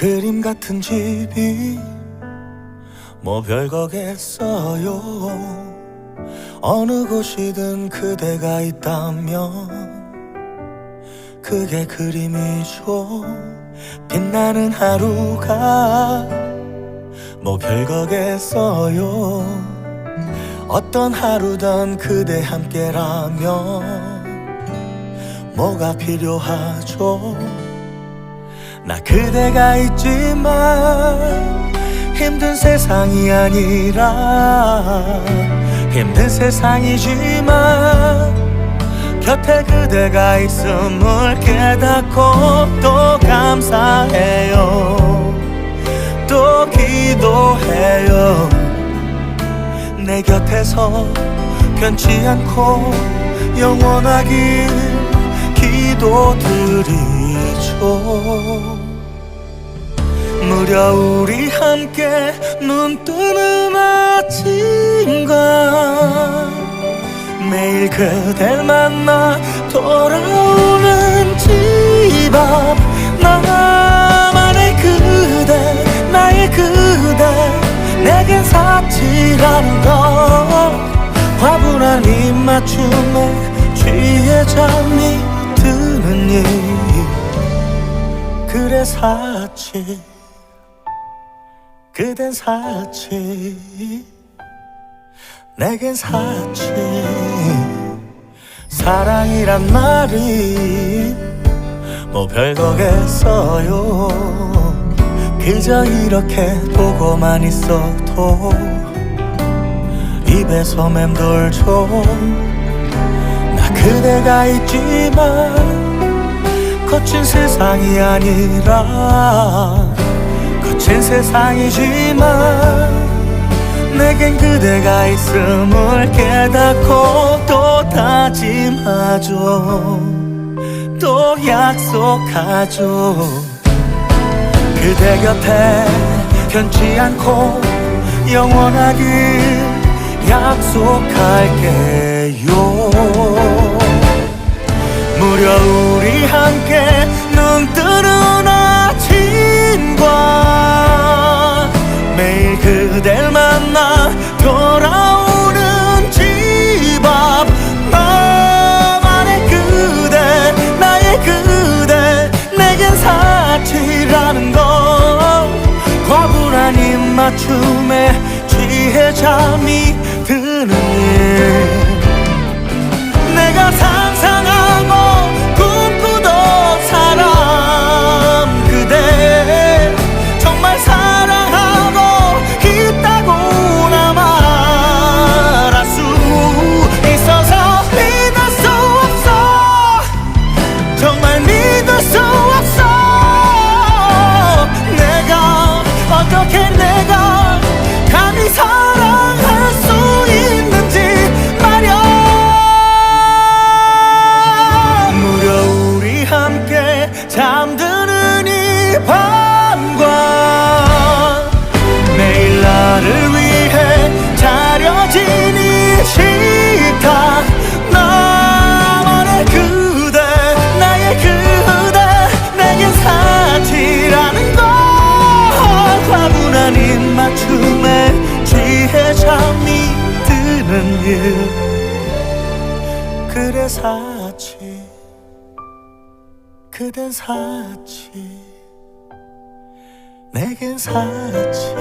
그림 같은 집이 뭐 별거겠어요? 어느 곳이든 그대가 있다면 그게 그림이죠. 빛나는 하루가 뭐 별거겠어요? 어떤 하루든 그대 함께라면 뭐가 필요하죠 나 그대가 있지만 힘든 세상이 아니라 힘든 세상이지만 곁에 그대가 있음을 깨닫고 또 감사해요. 또 기도해요. 내 곁에서 변치 않고 영원하길 기도드리 죠 무려 우리 함께 눈 뜨는 아침과 매일 그댈 만나 돌아오는 집 앞 나만의 그대 나의 그대 내겐 사치라는 걸 화분한 입맞춤에 취해 잠이 그래 사치 그댄 사치 내겐 사치. 사랑이란 말이 뭐 별거겠어요. 그저 이렇게 보고만 있어도 입에서 맴돌죠. 나 그대가 있지만 거친 세상이 아니라 거친 세상이지만 내겐 그대가 있음을 깨닫고 또 다짐하죠. 또 약속하죠. 그대 곁에 변치 않고 영원하길 약속할게요 무려 우리 함께 눈 뜨는 아침과 매일 그댈 만나 돌아오는 집 앞. 나만의 그대 나의 그대 내겐 사치라는 걸 과분한 입맞춤에 취해 잠이 드는 일 그래 사치 그댄 사치 내겐 사치